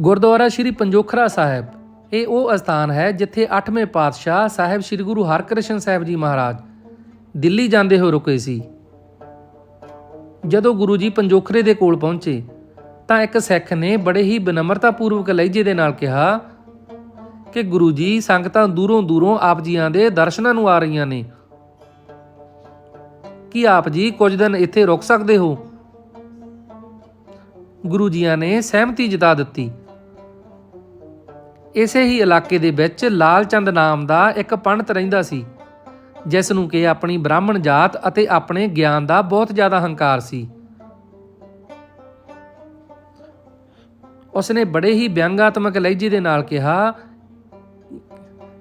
ਗੁਰਦੁਆਰਾ ਸ੍ਰੀ ਪੰਜੋਖਰਾ ਸਾਹਿਬ। ਇਹ ਉਹ ਅਸਥਾਨ ਹੈ ਜਿੱਥੇ 8ਵੇਂ ਪਾਤਸ਼ਾਹ ਸਾਹਿਬ ਸ੍ਰੀ ਗੁਰੂ ਹਰਕ੍ਰਿਸ਼ਨ ਸਾਹਿਬ ਜੀ ਮਹਾਰਾਜ ਦਿੱਲੀ ਜਾਂਦੇ ਹੋਏ ਰੁਕੇ ਸੀ। ਜਦੋਂ ਗੁਰੂ ਜੀ ਪੰਜੋਖਰੇ ਦੇ ਕੋਲ ਪਹੁੰਚੇ, ਤਾਂ ਇੱਕ ਸਿੱਖ ਨੇ ਬੜੇ ਹੀ ਬਨਮਰਤਾਪੂਰਵਕ ਲਹਿਜੇ ਦੇ ਨਾਲ ਕਿਹਾ ਕਿ ਗੁਰੂ ਜੀ, ਸੰਗਤਾਂ ਦੂਰੋਂ ਦੂਰੋਂ ਆਪ ਜੀਆਂ ਦੇ ਦਰਸ਼ਨਾਂ ਨੂੰ ਆ ਰਹੀਆਂ ਨੇ। ਕੀ ਆਪ ਜੀ ਕੁਝ ਦਿਨ ਇੱਥੇ ਰੁਕ ਸਕਦੇ ਹੋ? ਗੁਰੂ ਜੀਆਂ ਨੇ ਸਹਿਮਤੀ ਜਤਾ ਦਿੱਤੀ। ਇਸੇ ਹੀ ਇਲਾਕੇ ਦੇ ਵਿੱਚ ਲਾਲ ਚੰਦ ਨਾਮ ਦਾ ਇੱਕ ਪੰਡਤ ਰਹਿੰਦਾ ਸੀ, ਜਿਸ ਨੂੰ ਕਿ ਆਪਣੀ ਬ੍ਰਾਹਮਣ ਜਾਤ ਅਤੇ ਆਪਣੇ ਗਿਆਨ ਦਾ ਬਹੁਤ ਜ਼ਿਆਦਾ ਹੰਕਾਰ ਸੀ। ਉਸਨੇ ਬੜੇ ਹੀ ਵਿਅੰਗਾਤਮਕ ਲਹਿਜੇ ਦੇ ਨਾਲ ਕਿਹਾ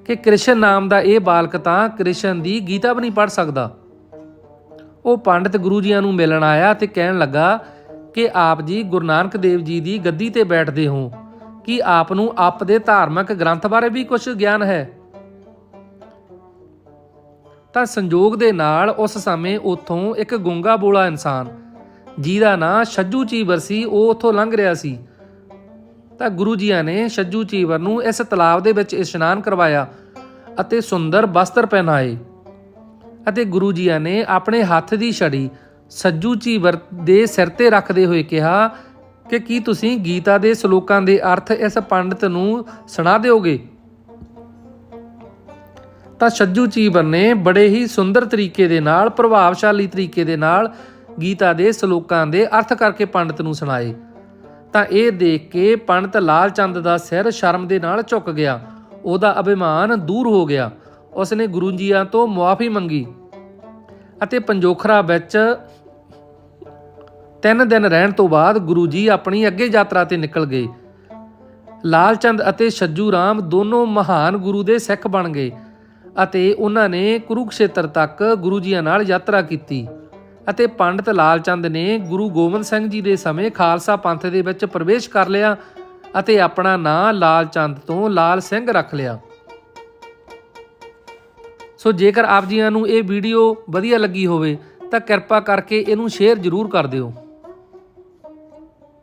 ਕਿ ਕ੍ਰਿਸ਼ਨ ਨਾਮ ਦਾ ਇਹ ਬਾਲਕ ਤਾਂ ਕ੍ਰਿਸ਼ਨ ਦੀ ਗੀਤਾ ਵੀ ਨਹੀਂ ਪੜ੍ਹ ਸਕਦਾ। ਉਹ ਪੰਡਿਤ ਗੁਰੂ ਜੀਆਂ ਨੂੰ ਮਿਲਣ ਆਇਆ ਤੇ ਕਹਿਣ ਲੱਗਾ ਕਿ ਆਪ ਜੀ ਗੁਰੂ ਨਾਨਕ ਦੇਵ ਜੀ ਦੀ ਗੱਦੀ ਤੇ ਬੈਠਦੇ ਹੋ। ਕੀ ਆਪ ਨੂੰ ਆਪ ਦੇ ਧਾਰਮਿਕ ਗ੍ਰੰਥ ਬਾਰੇ ਵੀ ਕੁਝ ਗਿਆਨ ਹੈ। ਤਾਂ ਸੰਜੋਗ ਦੇ ਨਾਲ ਉਸ ਸਮੇਂ ਉੱਥੋਂ ਇੱਕ ਗੁੰਗਾ ਬੋਲਾ ਇਨਸਾਨ, ਜਿਹਦਾ ਨਾਂ ਛੱਜੂ ਚੀਵਰ ਸੀ, ਉਹ ਉੱਥੋਂ ਲੰਘ ਰਿਹਾ ਸੀ। ਤਾਂ ਗੁਰੂ ਜੀਆਂ ਨੇ ਛੱਜੂ ਚੀਵਰ ਨੂੰ ਇਸ ਤਲਾਬ ਦੇ ਵਿੱਚ ਇਸ਼ਨਾਨ ਕਰਵਾਇਆ ਅਤੇ ਸੁੰਦਰ ਵਸਤਰ ਪਹਿਨਾਏ ਅਤੇ ਗੁਰੂ ਜੀਆਂ ਨੇ ਆਪਣੇ ਹੱਥ ਦੀ ਛੜੀ ਸੱਜੂ ਚੀਵਰ ਦੇ ਸਿਰ ਤੇ ਰੱਖਦੇ ਹੋਏ ਕਿਹਾ ਕਿ ਕੀ ਤੁਸੀਂ ਗੀਤਾ ਦੇ ਸ਼ਲੋਕਾਂ ਦੇ ਅਰਥ ਇਸ ਪੰਡਿਤ ਨੂੰ ਸੁਣਾ ਦਿਓਗੇ? ਤਾਂ ਸੱਜੂ ਚੀਵਰ ਨੇ ਬੜੇ ਹੀ ਸੁੰਦਰ ਤਰੀਕੇ ਦੇ ਨਾਲ, ਪ੍ਰਭਾਵਸ਼ਾਲੀ ਤਰੀਕੇ ਦੇ ਨਾਲ ਗੀਤਾ ਦੇ ਸ਼ਲੋਕਾਂ ਦੇ ਅਰਥ ਕਰਕੇ ਪੰਡਿਤ ਨੂੰ ਸੁਣਾਏ। ਤਾਂ ਇਹ ਦੇਖ ਕੇ ਪੰਡਤ ਲਾਲ ਚੰਦ ਦਾ ਸਿਰ ਸ਼ਰਮ ਦੇ ਨਾਲ ਝੁਕ ਗਿਆ। ਉਹਦਾ ਅਭਿਮਾਨ ਦੂਰ ਹੋ ਗਿਆ। ਉਸਨੇ ਗੁਰੂ ਜੀਆਂ ਤੋਂ ਮੁਆਫੀ ਮੰਗੀ ਅਤੇ ਪੰਜੋਖਰਾ ਵਿੱਚ ਤਿੰਨ ਦਿਨ ਰਹਿਣ ਤੋਂ ਬਾਅਦ ਗੁਰੂ ਜੀ ਆਪਣੀ ਅੱਗੇ ਯਾਤਰਾ ਤੇ ਨਿਕਲ ਗਏ। ਲਾਲਚੰਦ ਅਤੇ ਛੱਜੂ ਰਾਮ ਦੋਨੋਂ ਮਹਾਨ ਗੁਰੂ ਦੇ ਸਿੱਖ ਬਣ ਗਏ ਅਤੇ ਉਹਨਾਂ ਨੇ ਕੁਰੂਕਸ਼ੇਤਰ ਤੱਕ ਗੁਰੂ ਜੀਆਂ ਨਾਲ ਯਾਤਰਾ ਕੀਤੀ ਅਤੇ ਪੰਡਤ ਲਾਲਚੰਦ ਨੇ ਗੁਰੂ ਗੋਬਿੰਦ ਸਿੰਘ ਜੀ ਦੇ ਸਮੇਂ ਖਾਲਸਾ ਪੰਥ ਦੇ ਵਿੱਚ ਪ੍ਰਵੇਸ਼ ਕਰ ਲਿਆ ਅਤੇ ਆਪਣਾ ਨਾਂ ਲਾਲਚੰਦ ਤੋਂ ਲਾਲ ਸਿੰਘ ਰੱਖ ਲਿਆ। ਸੋ ਜੇਕਰ ਆਪ ਜੀਆਂ ਨੂੰ ਇਹ ਵੀਡੀਓ ਵਧੀਆ ਲੱਗੀ ਹੋਵੇ ਤਾਂ ਕਿਰਪਾ ਕਰਕੇ ਇਹਨੂੰ ਸ਼ੇਅਰ ਜ਼ਰੂਰ ਕਰ ਦਿਓ।